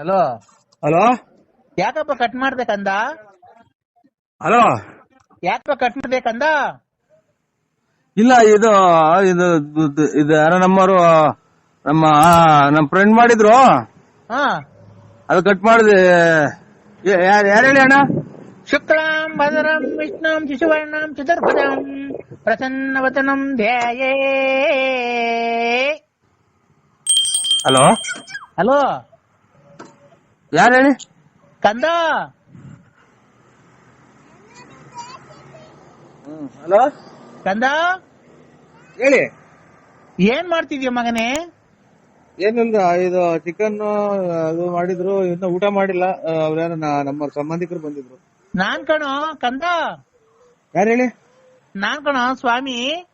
Hello? Hello? ಯಾಕಪ್ಪ cut ಮಾಡ್ಬೇಕಂದ? Hello? ಯಾಕಪ್ಪ ಕಟ್ ಮಾಡ್ಬೇಕಂದ? ಇಲ್ಲ ಇದು ಇದು ಇದು- ಯಾರೋ ನಮ್ಮವರು ನಮ್ಮ ನಮ್ಮ ಫ್ರೆಂಡ್ ಮಾಡಿದ್ರು. ಹಾ. ಅದು ಕಟ್ ಮಾಡಿದೆ. ಯಾರು ಹೇಳಿ ಅಣ್ಣ? ಶುಕ್ಲಾಂ ಭದ್ರಂ ವಿಷ್ಣುಂ ಶಿಶುವರ್ಣಂ ಚತುರ್ಭುಜಂ ಪ್ರಸನ್ನವತನಂ ಧ್ಯಾಯೇ. ಹಲೋ? ಹಲೋ? ಯಾರು ಹೇಳಿ? ಕಂದ. ಹಲೋ? ಕಂದ. ಹೇಳಿ. ಏನ್ ಮಾಡ್ತಿದ್ಯ ಮಗನೇ? ಏನಿಲ್ಲ ಇದು ಚಿಕನ್ ಅದು ಮಾಡಿದ್ರು ಇನ್ನ ಊಟ ಮಾಡಿಲ್ಲ. ಅವ್ರೇನ ನಮ್ಮ ಸಂಬಂಧಿಕರು ಬಂದಿದ್ರು. ನಾನ್ ಕಣೋ ಕಂದ. ಯಾರು ಹೇಳಿ? ನಾನ್ ಕಣೋ ಸ್ವಾಮಿ.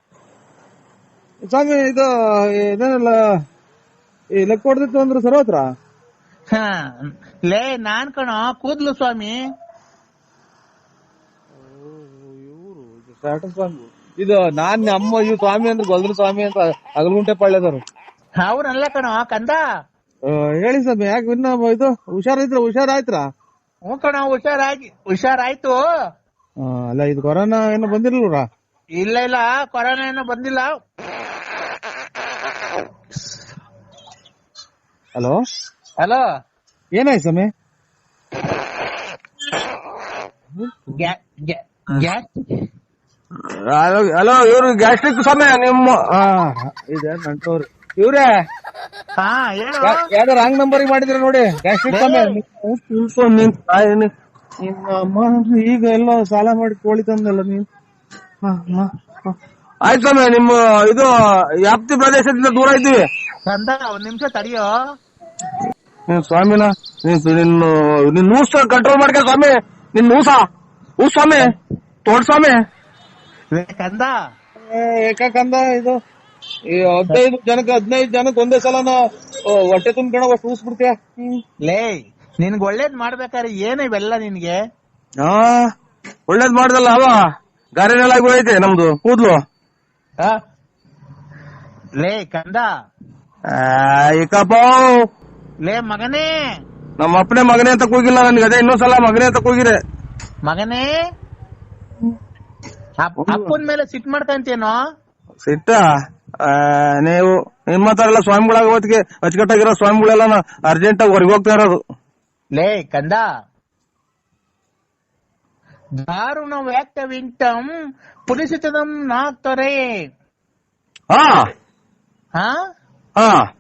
ಸ್ವಾಮಿ ಇದು ಇದೇನಲ್ಲ ಈ ಲೆಕ್ಕ ಹೊಡೆದಿತ್ತು ಅಂದ್ರು ಸರ್ವತ್ರ? ಹ, ಲೇ ನಾನ್ ಕಣೋ ಕೂದ್ಲು ಸ್ವಾಮಿ. ಇದು ನಾನ್ ಅಮ್ಮ ಇವ್ ಸ್ವಾಮಿ ಅಂದ್ರೆ ಗೊಲ್ದ್ರ ಸ್ವಾಮಿ ಅಂತ ಅಗಲಗುಂಟೆ ಪಳ್ಳೆದವ್ರು ಅವ್ರಲ್ಲ ಕಣೋ ಕಂದ. ಹೇಳಿ ಸ್ವಾಮಿ ಯಾಕೆ ಇನ್ನ ಇದು ಹುಷಾರಿದ್ರ ಹುಷಾರಾಯ್ತ್ರ? ಹ್ಞೂ ಕಣೋ ಹುಷಾರಾಗಿ ಹುಷಾರಾಯ್ತು. ಆ, ಅಲ್ಲ ಇದು ಕೊರೋನಾ ಏನೋ ಬಂದಿರಲ್ಲ ಇಲ್ಲ ಇಲ್ಲ ಕೊರೋನಾ ಏನೋ ಬಂದಿಲ್ಲ. ಹಲೋ? ಹಲೋ ಏನಾಯ್ತು ಸ್ವಾಮಿ? ಗ್ಯಾ- ಗ್ಯಾ- ಗ್ಯಾಸ್ ಹಲೋ ಇವ್ರು ಗ್ಯಾಸ್ಟ್ರಿಕ್ ಸ್ವಾಮಿ ನಿಮ್ಮ ಇದೆ ನಂಟವ್ರು. ಇವ್ರೇ? ಹಾ ಹೇಳು. ಯಾವ್ದೋ ರಾಂಗ್ ನಂಬರ್ ಮಾಡಿದ್ರ ನೋಡಿ ಗ್ಯಾಸ್ಟ್ರಿಕ್ ಸ್ವಾಮಿ. ತಿಳ್ಕೊಂಡ್ ನಿನ್ ತಾಯಿನಿ ನಿಮ್ಮ ಅಮ್ಮ ಈಗ ಎಲ್ಲ ಸಾಲ ಮಾಡಿ ಕೋಳಿ ತಂದಲ್ಲ ನೀನ್ ಆಯ್ತು ಸ್ವಾಮಿ ನಿಮ್ಮ ಇದು ವ್ಯಾಪ್ತಿ ಪ್ರದೇಶದಿಂದ ದೂರ ಇದ್ದೀವಿ. ಕಂದ ಒಂದ್ ನಿಮಿಷ ತಡಿಯೋ. ನೀನ್ ಸ್ವಾಮಿನ ನೀನ್ ನಿನ್ನ ನಿನ್ ನೂಸ ಕಂಟ್ರೋಲ್ ಮಾಡ್ಕ ಸ್ವಾಮಿ. ನಿನ್ ಊಸ ಊ ಸ್ವಾಮಿ. ತೋಡ್ ಸ್ವಾಮಿ. ಕಂದ ಏಕಂದ ಇದು ಈ ಹದಿನೈದು ಜನಕ್ಕೆ ಹದಿನೈದು ಜನಕ್ಕೆ ಒಂದೇ ಸಲನ ಹೊಟ್ಟೆ ತುಂಬ್ಕೊಂಡ ಅಷ್ಟು ಊಸ್ಬಿಡ್ತೀಯ ಲೇ ನಿನ್ಗ್ ಒಳ್ಳೇದ್ ಮಾಡ್ಬೇಕಾದ್ರೆ ಏನೇ ಇವೆಲ್ಲ ನಿನ್ಗೆ? ಹಾ ಒಳ್ಳೇದ್ ಮಾಡ್ದಲ್ಲ ಅವ. ಗಾರೆನೆಲ್ಲ ಹೋಯ್ತೆ ನಮ್ದು ಕೂದ್ಲು? ಲೇ ಕಂದ. ಏಕಪ್ಪ ಲೇ ಮಗನೇ. ನಮ್ಮ ಅಪ್ಪನೇ ಮಗನೇ ಅಂತ ಕೂಗಿಲ್ಲ ನನ್ಗೆ. ಅದೇ ಇನ್ನೊಂದ್ಸಲ ಮಗನೇ ಅಂತ ಕೂಗಿರೆ. ಮಗನೇ. ಅಪ್- ಅಪ್ಪನ್ ಮೇಲೆ ಸಿಟ್ ಮಾಡ್ಕಂತೇನೋ ಸಿಟ್ಟ? ಆ, ನೀವು ನಿಮ್ಮ ಹತ್ರ ಎಲ್ಲ ಸ್ವಾಮಿಗಳಾಗ ಹೊತ್ತಿಗೆ ಅಚ್ಚುಕಟ್ಟಾಗಿರೋ ಸ್ವಾಮಿಗಳೆಲ್ಲ ಅರ್ಜೆಂಟ್ ಆಗಿ ಹೊರಗೆ ಹೋಗ್ತಾ ಇರೋದು. ಲೇ ಕಂದ. ದಾರುಣ ವ್ಯಾಕ್ತ ವಿಂಟಂ ಪುಲಿಸಿತದಂ ನಾಕ್ತಾರೆ ಹಾ. ಹಾ? ಹಾ.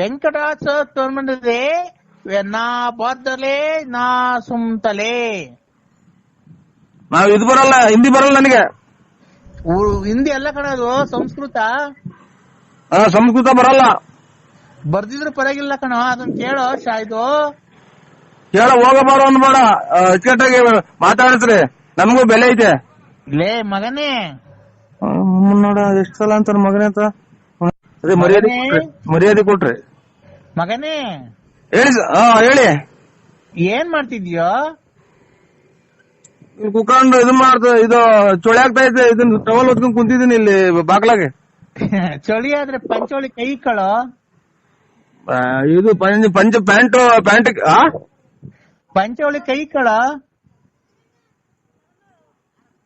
ವೆಂಕಟಾಚ ತೋರ್ಮಂದಿದೆ ನಾ ಬಾದ್ದಲೆ ನಾ ಸುಮ್ತಲೆ. ನಾವ್ ಇದು ಬರಲ್ಲ ಹಿಂದಿ ಬರಲ್ಲ ನನಗೆ. ಹಿಂದಿ ಎಲ್ಲ ಕಣದು ಸಂಸ್ಕೃತ. ಆ, ಸಂಸ್ಕೃತ ಬರಲ್ಲ. ಬರ್ದಿದ್ರು ಪರವಾಗಿಲ್ಲ ಕಣ ಅದನ್ನ ಕೇಳೋ ಶಾಯ್ದು. ಕೇಳ ಹೋಗಬಾರ ಅನ್ಬೇಡ. ಆ, ಅಚ್ಚುಕಟ್ಟಾಗಿ ಮಾತಾಡಿಸ್ರಿ ನಮಗೂ ಬೆಲೆ ಐತೆ. ಲೇ ಮಗನೇ. ನೋಡ ಎಷ್ಟ್ ಸಲ ಅಂತ ಮಗನೇ ಅಂತ? ಅದೇ ಮರ್ಯಾದೆ ಮರ್ಯಾದೆ ಕೊಟ್ರಿ. ಮಗನೇ. ಹೇಳಿ ಸ- ಹಾ ಹೇಳಿ. ಏನ್ ಮಾಡ್ತಿದ್ಯೋ? ಕುಕ್ಕೊಂಡು ಇದು ಮಾಡ್ತ ಇದು ಚಳಿ ಆಗ್ತಾ ಇದೆ ಇದನ್ನ ಟವಲ್ ಹೊತ್ಕೊಂಡ್ ಕುಂತಿದ್ದೀನಿ ಇಲ್ಲಿ ಬಾಗ್ಲಾಗೆ. ಚಳಿ ಆದ್ರೆ ಪಂಚೋಳಿ ಕೈ ಇಕ್ಕಳೋ ಆ, ಇದು ಪಂಚ ಪಂಚ ಪ್ಯಾಂಟ್ ಪ್ಯಾಂಟ್ ಆ? ಪಂಚೋಳಿ ಕೈ ಕಳ?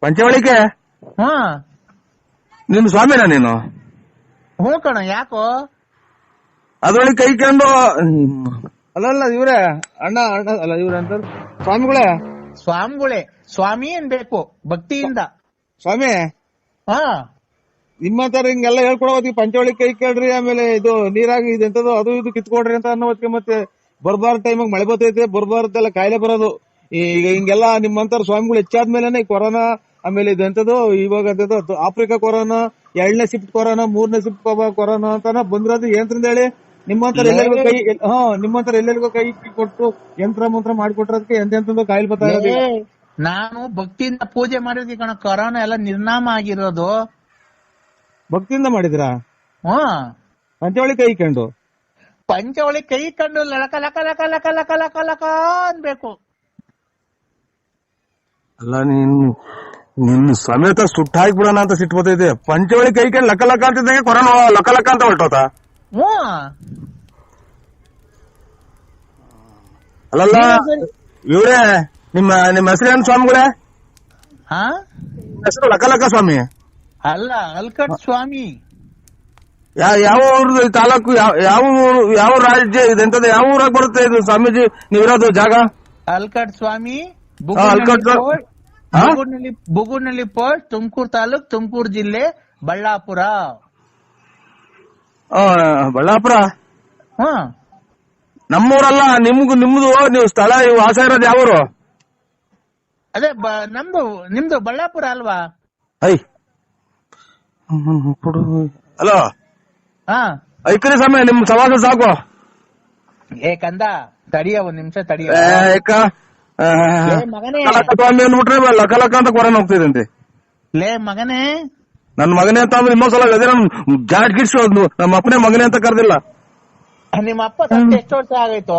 ಪಂಚವಳಿಕೆ ಹಾ. ನಿಮ್ ಸ್ವಾಮಿನ ನೀನು? ಹ್ಞೂ ಕಣ ಯಾಕೋ? ಅದ್ರೊಳಗೆ ಕೈ ಕಂಡು ಅಲ್ಲ ಅಲ್ಲ ಇವ್ರೆ ಅಣ್ಣ ಅಣ್ಣ ಅಲ್ಲ ಇವ್ರೆ ಅಂತ ಸ್ವಾಮಿಗಳೇ? ಸ್ವಾಮಿಗಳೇ ಸ್ವಾಮಿ ಏನ್ ಬೇಕು ಭಕ್ತಿಯಿಂದ. ಸ್ವಾಮಿ ಹಾ. ನಿಮ್ಮ ತರ ಹಿಂಗೆಲ್ಲ ಹೇಳ್ಕೊಡೋ ಪಂಚವಳಿ ಕೈ ಕೇಳ್ರಿ ಆಮೇಲೆ ಇದು ನೀರಾಗಿ ಇದೆಂತದು ಅದು ಇದು ಕಿತ್ಕೊಡ್ರಿ ಅಂತ ಅನ್ನೋದಕ್ಕೆ ಮತ್ತೆ ಬರ್ಬಾರ ಟೈಮಾಗ ಮಳೆ ಬರ್ತೈತೆ ಬರ್ಬಾರ್ದೆಲ್ಲ ಕಾಯಿಲೆ ಬರೋದು. ಈಗ ಹಿಂಗೆಲ್ಲ ನಿಮ್ಮಂತರ ಸ್ವಾಮಿಗಳು ಹೆಚ್ಚಾದ್ಮೇಲೆ ಈ ಕೊರೋನಾ ಆಮೇಲೆ ಇದೆಂತದು ಇವಾಗ ಆಫ್ರಿಕಾ ಕೊರೋನಾ ಎರಡನೇ ಶಿಫ್ಟ್ ಕೊರೋನಾ ಮೂರನೇ ಶಿಫ್ಟ್ ಕೊರೋನಾ ಅಂತಾನ ಬಂದಿರೋದು ಏನ್ರಿಂದ ಹೇಳಿ? ನಿಮ್ಮಂತರ ಎಲ್ಲರಿಗೂ ಕೈ ಹಾ ನಿಮ್ಮಂತರ ಎಲ್ಲರಿಗೂ ಕೈ ಕೊಟ್ಟು ಯಂತ್ರ ಮಂತ್ರ ಮಾಡಿಕೊಟ್ರದಕ್ಕೆ ಎಂತ ಕಾಯಿಲೆ ಬರ್ತಾ ಇರೋದು ನಾನು ಭಕ್ತಿಯಿಂದ ಪೂಜೆ ಮಾಡಿದ್ವಿ ಕಣ ಕೊರೋನಾ ಎಲ್ಲ ನಿರ್ನಾಮ ಆಗಿರೋದು. ಭಕ್ತಿಯಿಂದ ಮಾಡಿದ್ರ ಹಾ. ಪಂಚವಳಿ ಕೈ ಕಂಡು? ಪಂಚವಳಿ ಕೈ ಕಂಡು ಲಕ ಲಕ ಲಕ ಲಕ ಲಕ ಲಕ ಲಕ ಅನ್ಬೇಕು. ಅಲ್ಲ ನೀನು ನಿನ್ನ ಸಮೇತ ಸುಟ್ಟ ಹಾಕ್ಬಿಡೋಣ ಅಂತ ಸಿಟ್ಟು ಬರ್ತೈತೆ ಪಂಚವಳಿ ಕೈ ಕಂಡು ಲಕ ಲಕ ಅಂತಿದ್ದಂಗೆ ಕೊರೋನಾ ಲಕ ಲಕ ಅಂತ ಹೊರಟೋತ? ಹ್ಞೂ ಅಲ್ಲಲ್ಲ ಇವ್ರೇ ನಿಮ್ಮ ನಿಮ್ಮ ಹೆಸರೇನು ಸ್ವಾಮಿಗಳೇ ಹಾ? ಹೆಸರು ಲಕಲಕ ಸ್ವಾಮಿ. ಅಲ್ಲ ಅಲ್ಕಟ್ ಸ್ವಾಮಿ. ಯಾವ ಊರ್ದು ತಾಲೂಕು ಯಾವ- ಊರು ಯಾವ ರಾಜ್ಯ ಇದೆಂತದ ಯಾವ ಊರಾಗ ಬರುತ್ತೆ ಇದು ಸ್ವಾಮೀಜಿ? ನೀವಿರೋದು ಜಾಗ? ಅಲ್ಕಟ್ ಸ್ವಾಮಿ ಅಲ್ಕಟ್? ಬುಗುಡ್ನಳ್ಳಿ ಬುಗುಡ್ನಳ್ಳಿ ಪೋಸ್ಟ್ ತುಮಕೂರು ತಾಲೂಕ್ ತುಮಕೂರು ಜಿಲ್ಲೆ ಬಳ್ಳಾಪುರ. ಬಳ್ಳಾಪುರ? ಹಾ. ನಮ್ಮೂರಲ್ಲ ನಿಮ್ಗೂ ನಿಮ್ದು ನೀವು ಸ್ಥಳ ವಾಸ ಇರೋದು ಯಾವೂರು? ಅದೇ ನಮ್ದು ನಿಮ್ದು ಬಳ್ಳಾಪುರ ಅಲ್ವಾ? ಐ. ಹಲೋ? ಹಾ. ಐಕ್ರಿ ಸಮಯ ನಿಮ್ ಸವಾಸ ಸಾಕು. ಏ ಕಂದ ತಡಿಯ ಒಂದ್ ನಿಮಿಷ ತಡಿಯ. ಮಗನೇ. ಲಕ ಲಕ್ಕಲಕ್ಕ ಅಂತ ಕೊರೋನಾ ಹೋಗ್ತಿದಂತೆ ಲೇ ಮಗನೇ. ನನ್ ಮಗನೇ ಅಂತ ಅಂದ್ರೆ ಇನ್ನೊಂದ್ಸಲ ಅದೇ ನಮ್ ಜಾಟ್ ಗಿಡ್ಸು ನಮ್ಮ ಅಪ್ಪನೇ ಮಗನೇ ಅಂತ ಕರೆದಿಲ್ಲ. ನಿಮ್ಮ ಅಪ್ಪ ಸತ್ತು ಎಷ್ಟು ವರ್ಷ ಆಗೈತು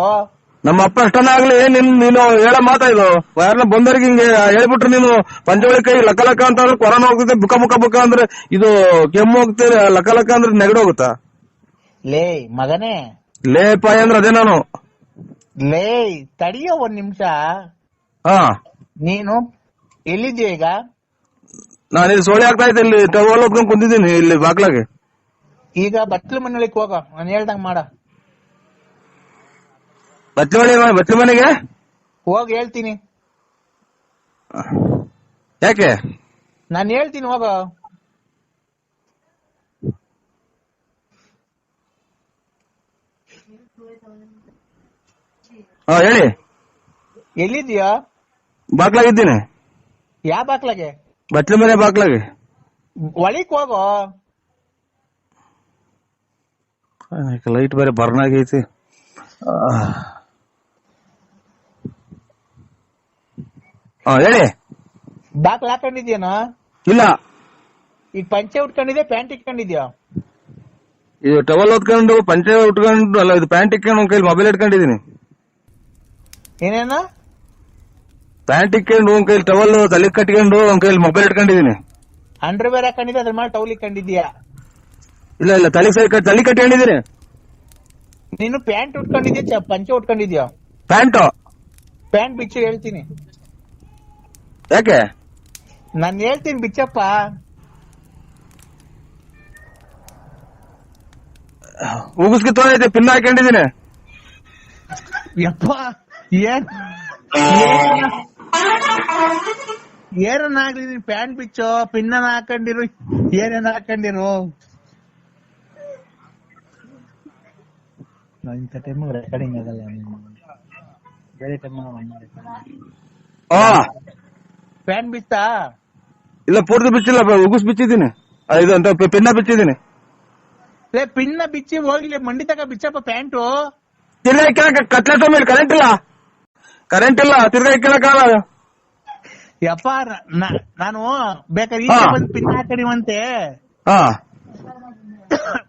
ನಮ್ಮ ಅಪ್ಪ ಅಷ್ಟನ ಆಗ್ಲಿ ನಿನ್ ನೀನು ಹೇಳ ಮಾತಾ ಇದು. ಯಾರನ್ನ ಬಂದವರಿಗೆ ಹಿಂಗೆ ಹೇಳ್ಬಿಟ್ರೆ ನೀನು ಪಂಚವಳಿ ಕೈ ಲಕ್ಕ ಲಕ್ಕ ಅಂತ ಅಂದ್ರೆ ಕೊರೋನಾ ಹೋಗ್ತದೆ ಬುಕ ಬುಕ ಬುಕ ಅಂದ್ರೆ ಇದು ಕೆಮ್ಮು ಹೋಗ್ತದೆ ಲಕ್ಕ ಲಕ್ಕ ಅಂದ್ರೆ ನೆಗಡಿ ಹೋಗುತ್ತಾ? ಲೇ ಮಗನೇ. ಲೇ ಪಾಯ ಅಂದ್ರೆ ಅದೇ ನಾನು. ಲೇ ತಡಿಯೋ ಒಂದ್ ನಿಮಿಷ. ಹಾ. ನೀನು ಎಲ್ಲಿದ್ಯಾ ಈಗ? ನಾನು ಇಲ್ಲಿ ಸೋಳಿ ಆಗ್ತಾ ಇದ್ದೆ ಇಲ್ಲಿ ಟವಲ್ ಹೊತ್ಕೊಂಡ್ ಕುಂತಿದ್ದೀನಿ ಇಲ್ಲಿ ಬಾಗ್ಲಾಗೆ. ಈಗ ಬಟ್ಲು ಮನೆಯೊಳಗೆ ಹೋಗ ನಾನು ಹೇಳ್ದಂಗ್ ಮಾಡ. ಬಚ್ಚಿ ಮನೆ ಬಚ್ಚಿ ಮನೆಗೆ? ಹೋಗಿ ಹೇಳ್ತೀನಿ. ಯಾಕೆ? ನಾನು ಹೇಳ್ತೀನಿ ಹೋಗ. ಹಾ ಹೇಳಿ. ಎಲ್ಲಿದ್ಯಾ ಬಾಗ್ಲಾಗಿದ್ದೀನಿ ಯಾವ ಬಾಕ್ಲಾಗೆ ಬಚ್ಚಿ ಮನೆ ಬಾಗ್ಲಾಗೆ? ಒಳಿಕ್ ಹೋಗೋ. ಲೈಟ್ ಬೇರೆ ಬರ್ನ್ ಆಗೈತಿ? ಹಾ ಹೇಳಿ. ಬಾಕ್ಲ ಹಾಕೊಂಡಿದ್ಯೇನೋ ಇಲ್ಲ. ಈಗ ಪಂಚೆ ಉಟ್ಕೊಂಡಿದ್ಯಾ ಪ್ಯಾಂಟ್ ಇಟ್ಕೊಂಡಿದ್ಯಾ? ಇದು ಟವಲ್ ಹೊತ್ಕೊಂಡು ಪಂಚೆ ಉಟ್ಕೊಂಡು ಅಲ್ಲ ಇದು ಪ್ಯಾಂಟ್ ಇಟ್ಕೊಂಡು ಕೈಲಿ ಮೊಬೈಲ್ ಇಟ್ಕೊಂಡಿದೀನಿ ಏನೇನ? ಪ್ಯಾಂಟ್ ಇಕ್ಕೊಂಡು ಒಂದ್ ಕೈಲಿ ಟವಲ್ ತಲೆ ಕಟ್ಕೊಂಡು ಒಂದ್ ಕೈಲಿ ಮೊಬೈಲ್ ಇಟ್ಕೊಂಡಿದೀನಿ. ಅಂಡರ್ ವೇರ್ ಹಾಕೊಂಡಿದ್ಯಾ ಅದ್ರ ಮೇಲೆ ಟವಲ್ ಇಕ್ಕೊಂಡಿದ್ಯಾ ಇಲ್ಲ ಇಲ್ಲ ತಲೆ ಸೈ ತಲೆ ಕಟ್ಕೊಂಡಿದೀನಿ. ನೀನು ಪ್ಯಾಂಟ್ ಉಟ್ಕೊಂಡಿದ್ಯಾ? ಚ- ಪಂಚೆ ಉಟ್ಕೊಂಡಿದ್ಯಾ? ಪ್ಯಾಂಟ್. ಪ್ಯಾಂಟ್ ಬಿಚ್ಚು ಹೇಳ್ತೀನಿ. ಯಾಕೆ? ನಾನು ಹೇಳ್ತೀನಿ ಬಿಚ್ಚಪ್ಪ. ಉಗುಸ್ಕಿ ತೋರೈತೆ ಪಿನ್ ಹಾಕೊಂಡಿದೀನಿ. ಯಪ್ಪ ಏನ್ ಏನನ್ನಾಗ್ಲಿ ನೀನ್ ಪ್ಯಾಂಟ್ ಬಿಚ್ಚೋ ಪಿನ್ನ ಹಾಕೊಂಡಿರು ಏನೇನ್ ಹಾಕೊಂಡಿರು? ಇಂಥ ಟೈಮ್ ರೆಕಾರ್ಡಿಂಗ್ ಆಗಲ್ಲ ಬೇರೆ ಟೈಮ್ ಪ್ಯಾಂಟ್ ಬಿತ್ತಾ? ಇಲ್ಲ ಪೂರ್ತಿ ಬಿಚ್ಚಿಲ್ಲ ಉಗುಸ್ ಬಿಚ್ಚಿದ್ದೀನಿ. ಇದು ಅಂತ ಪಿನ್ನ ಬಿಚ್ಚಿದ್ದೀನಿ. ಲೇ ಪಿನ್ನ ಬಿಚ್ಚಿ ಹೋಗ್ಲಿ ಮಂಡಿ ತಕ ಬಿಚ್ಚಪ್ಪ ಪ್ಯಾಂಟು. ಇಲ್ಲ ಕತ್ಲೆ ಮೇಲೆ ಕರೆಂಟ್ ಇಲ್ಲ? ಕರೆಂಟ್ ಇಲ್ಲ ತಿರ್ಗಾ ಇಕ್ಕಳಕ್ಕಾಗಲ್ಲ ಯಪ್ಪ ನ- ನಾನು ಬೇಕಾದ್ರೆ ಹಾ. ಈಚೆ ಬಂದು ಪಿನ್ ಹಾಕಣಿವಂತೆ ಹಾ.